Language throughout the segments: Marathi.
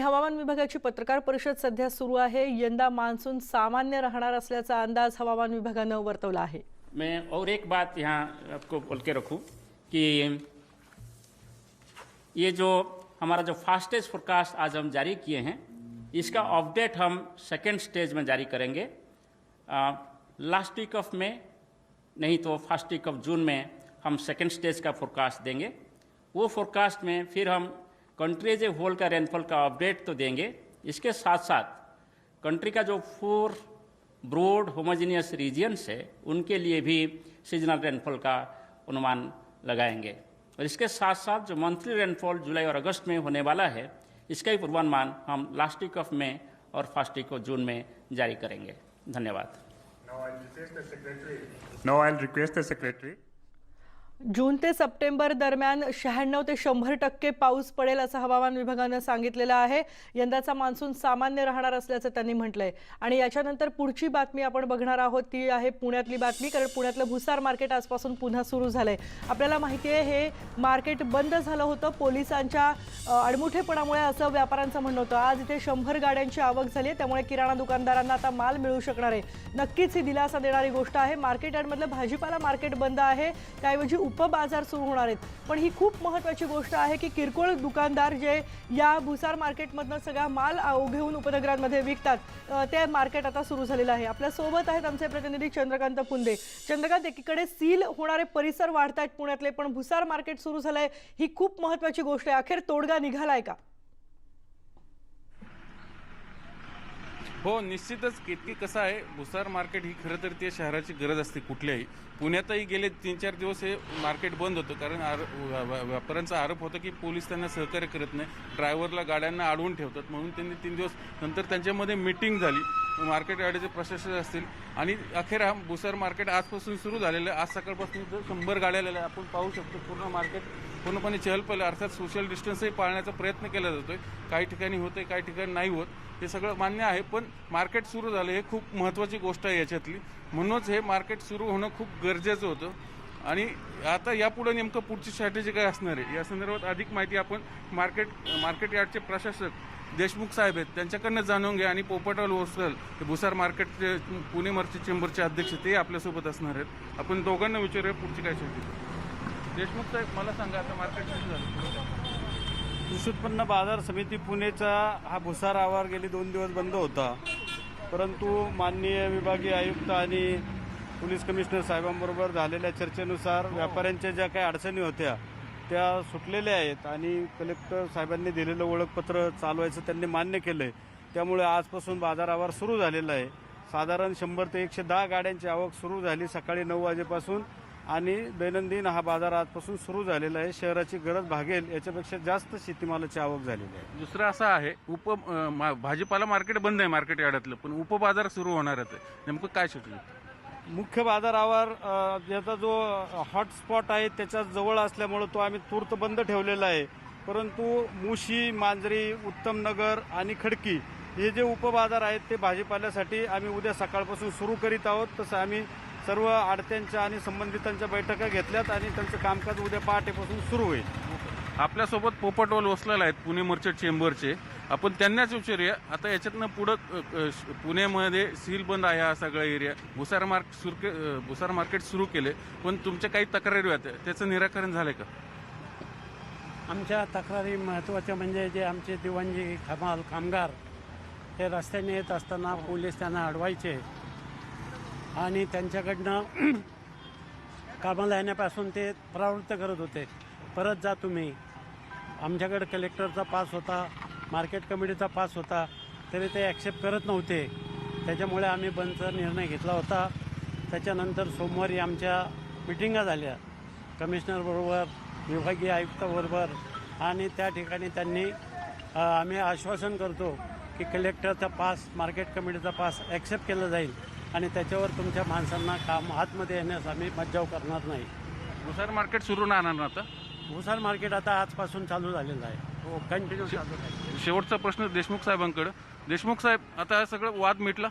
हवामान विभागाची पत्रकार परिषद सध्या सुरू आहे. यंदा मान्सून सामान्य असल्याचा अंदाज हवामान विभागानं वर्तवला आहे. मैं और एक बात यहाँ आपको बोल के रखूँ कि ये जो हमारा जो फास्टेस्ट फोरकास्ट आज हम जारी किए हैं, इसका अपडेट हम सेकेंड स्टेज में जारी करेंगे। लास्ट वीक ऑफ़ में नहीं तो फ़र्स्ट वीक ऑफ़ जून में हम सेकेंड स्टेज का फोरकास्ट देंगे। वो फोरकास्ट में फिर हम कंट्री एज ए होल का रेनफॉल का अपडेट तो देंगे। इसके साथ साथ कंट्री का जो फोर ब्रॉड होमोजीनियस रीजियंस है, उनके लिए भी सीजनल रेनफॉल का अनुमान लगाएँगे। और इसके साथ साथ जो मंथली रेनफॉल जुलाई और अगस्त में होने वाला है, इसका भी पूर्वानुमान हम लास्ट वीक ऑफ़ मई और फ़र्स्ट वीक ऑफ़ जून में जारी करेंगे। धन्यवाद। Now I'll request the secretary. जून ते सप्टेंबर दरम्यान शहाण्णव ते शंभर टक्के पाऊस पडेल असं हवामान विभागानं सांगितलेलं आहे. यंदाचा मान्सून सामान्य राहणार असल्याचं त्यांनी म्हटलंय. आणि याच्यानंतर पुढची बातमी आपण बघणार आहोत ती आहे पुण्यातली बातमी कारण पुण्यातलं भुसार मार्केट आजपासून पुन्हा सुरू झालंय. आपल्याला माहिती आहे हे मार्केट बंद झालं होतं. पोलिसांच्या अडमुठेपणामुळे असं व्यापाऱ्यांचं म्हणणं होतं. आज इथे शंभर गाड्यांची आवक झाली आहे त्यामुळे किराणा दुकानदारांना आता माल मिळू शकणार आहे. नक्कीच ही दिलासा देणारी गोष्ट आहे. मार्केट यार्डमधलं भाजीपाला मार्केट बंद आहे. त्याऐवजी उपबाजार सुरू होणार आहेत. पण ही खूप महत्त्वाची गोष्ट आहे की किरकोळ दुकानदार जे या भुसार मार्केटमधनं सगळा माल घेऊन उपनगरांमध्ये विकतात ते मार्केट आता सुरू झालेलं आहे. आपल्यासोबत आहेत आमचे प्रतिनिधी चंद्रकांत पुंदे. चंद्रकांत एकीकडे सील होणारे परिसर वाढत आहेत पुण्यातले पण भुसार मार्केट सुरू झालंय. ही खूप महत्त्वाची गोष्ट आहे. अखेर तोडगा निघालाय का? हो निश्चितच. कितकी कसं आहे भुसार मार्केट ही खरं तर त्या शहराची गरज असते कुठल्याही. पुण्यातही गेले तीन चार दिवस हे मार्केट बंद होतं. कारण आर व्या- व्यापाऱ्यांचा आरोप होता की पोलीस त्यांना सहकार्य करत नाही. ड्रायव्हरला गाड्यांना अडवून ठेवतात. म्हणून त्यांनी तीन दिवस नंतर त्यांच्यामध्ये मिटिंग झाली. मार्केट यार्डाचे प्रशासन असतील. आणि अखेर हा भुसार मार्केट आजपासून सुरू झालेलं आहे. आज सकाळपासून शंभर गाड्या आलेल्या आहे. आपण पाहू शकतो पूर्ण मार्केट पूर्णपणे चहलपहल अर्थात सोशल डिस्टन्सही पाळण्याचा प्रयत्न केला जातोय. काही ठिकाणी होते काही ठिकाणी नाही होत. हे सगळं मान्य आहे. पण मार्केट सुरू झालं हे खूप महत्त्वाची गोष्ट आहे याच्यातली. म्हणूनच हे मार्केट सुरू होणं खूप गरजेचं होतं. आणि आता यापुढे नेमकं पुढची स्ट्रॅटेजी काय असणार आहे? या संदर्भात अधिक माहिती आपण मार्केट मार्केट यार्डचे प्रशासक देशमुख साहेब आहेत. त्यांच्याकडनं जाणून घ्या आणि पोपटवाल होस्टल हे भुसार मार्केटचे पुणे मर्चंट चेंबरचे अध्यक्ष ते आपल्यासोबत असणार आहेत. आपण दोघांना विचारूया पुढची काय स्ट्रॅटेजी देशमुख साहेब मला सांगा आता मार्केट कसं झालं? कृषी उत्पन्न बाजार समिती पुणेचा हा भुसार आवार गेले दोन दिवस बंद होता. परंतु माननीय विभागीय आयुक्त आणि पोलीस कमिशनर साहेबांबरोबर झालेल्या चर्चेनुसार व्यापाऱ्यांच्या ज्या काही अडचणी होत्या त्या सुटलेल्या आहेत आणि कलेक्टर साहेबांनी दिलेलं ओळखपत्र चालवायचं त्यांनी मान्य केलं आहे त्यामुळे आजपासून बाजार आवार सुरू झालेला आहे. साधारण शंभर ते एकशे दहा गाड्यांची आवक सुरू झाली सकाळी नऊ वाजेपासून आणि दैनंदिन हा बाजार आजपासून सुरू झालेला आहे. शहराची गरज भागेल याच्यापेक्षा जास्त शेतीमालाची आवक झालेली आहे. दुसरं असं आहे उप मा- भाजीपाला मार्केट बंद आहे मार्केट यार्डातलं पण उपबाजार सुरू होणारच आहे. नेमकं काय सुचलं? मुख्य बाजारावर ज्याचा जो हॉटस्पॉट आहे त्याच्याजवळ असल्यामुळं तो आम्ही तूर्त बंद ठेवलेला आहे. परंतु मुशी मांजरी उत्तमनगर आणि खडकी हे जे उपबाजार आहेत ते भाजीपाल्यासाठी आम्ही उद्या सकाळपासून सुरू करीत आहोत. तसं आम्ही सर्व आडत्यांच्या आणि संबंधितांच्या बैठका घेतल्यात आणि त्यांचं कामकाज उद्या पहाटेपासून सुरू होईल. आपल्यासोबत पोपटवाल वसलेला आहेत पुणे मर्चंट चेंबरचे. आपण त्यांनाच विचारूया. आता याच्यातनं पुढं श- पुण्यामध्ये सील बंद आहे हा सगळा एरिया. भुसार मार्क सुरू के भुसार मार्केट सुरू केले. पण तुमच्या काही तक्रारी होत्या त्याचं निराकरण झालंय का? आमच्या तक्रारी महत्त्वाच्या म्हणजे जे आमचे दिवाणजी खमाल कामगार हे रस्त्याने येत असताना पोलीस त्यांना अडवायचे. आणि त्यांच्याकडनं कामाला येण्यापासून ते प्रवृत्त करत होते. परत जा तुम्ही. आमच्याकडे कलेक्टरचा पास होता मार्केट कमिटीचा पास होता तरी ते ॲक्सेप्ट करत नव्हते. त्याच्यामुळे आम्ही बंदचा निर्णय घेतला होता. त्याच्यानंतर सोमवारी आमच्या मिटिंगा झाल्या. कमिशनरबरोबर विभागीय आयुक्ताबरोबर आणि त्या ठिकाणी त्यांनी आम्ही आश्वासन करतो की कलेक्टरचा पास मार्केट कमिटीचा पास ॲक्सेप्ट केला जाईल आणि त्याच्यावर तुमच्या माणसांना काम आतमध्ये येण्यास आम्ही मज्जाव करणार नाही. भुसार मार्केट सुरू राहणार ना आता? भुसार मार्केट आता आजपासून चालू झालेलं आहे. हो कंटिन्यू चालू आहे. शेवटचा प्रश्न देशमुख साहेबांकडे. देशमुख साहेब आता हा सगळं वाद मिटला?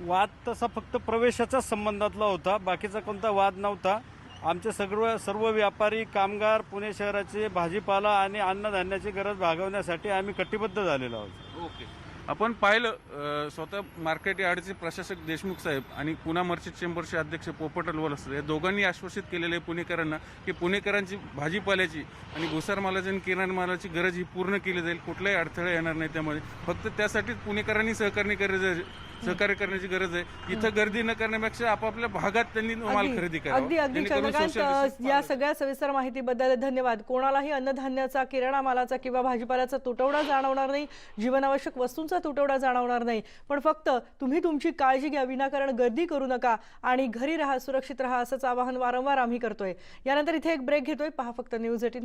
वाद तसा फक्त प्रवेशाच्या संबंधातला होता. बाकीचा कोणता वाद नव्हता. आमचे सर्व सर्व व्यापारी कामगार पुणे शहराचे भाजीपाला आणि अन्नधान्याची गरज भागवण्यासाठी आम्ही कटिबद्ध झालेलो आहोत. ओके. आपण पाहिलं स्वतः मार्केट यार्डचे प्रशासक देशमुख साहेब आणि पुणा मर्चंट चेंबरचे अध्यक्ष पोपट असतात या दोघांनी आश्वासित केलेले आहे पुणेकरांना की पुणेकरांची भाजीपाल्याची आणि भुसारमालाची आणि किराणा मालाची गरज ही पूर्ण केली जाईल. कुठलाही अडथळा येणार नाही त्यामध्ये. फक्त त्यासाठीच पुणेकरांनी सहकार्य गरज आहे सहकार्य करण्याची गरज आहे. इथं गर्दी न करण्यापेक्षा आपापल्या भागात त्यांनी माल खरेदी अगदी अगदी चंद्रकांत या सगळ्या सविस्तर माहितीबद्दल धन्यवाद. कोणालाही अन्नधान्याचा किराणा मालाचा किंवा भाजीपाल्याचा तुटवडा जाणवणार नाही जीवनावश्यक वस्तूंचा तुटवडा जाणवणार नाही. पण फक्त तुम्ही तुमची काळजी घ्या विनाकारण गर्दी करू नका आणि घरी राहा सुरक्षित राहा असंच आवाहन वारंवार आम्ही करतोय. यानंतर इथे एक ब्रेक घेतोय. पहा फक्त न्यूज एटीन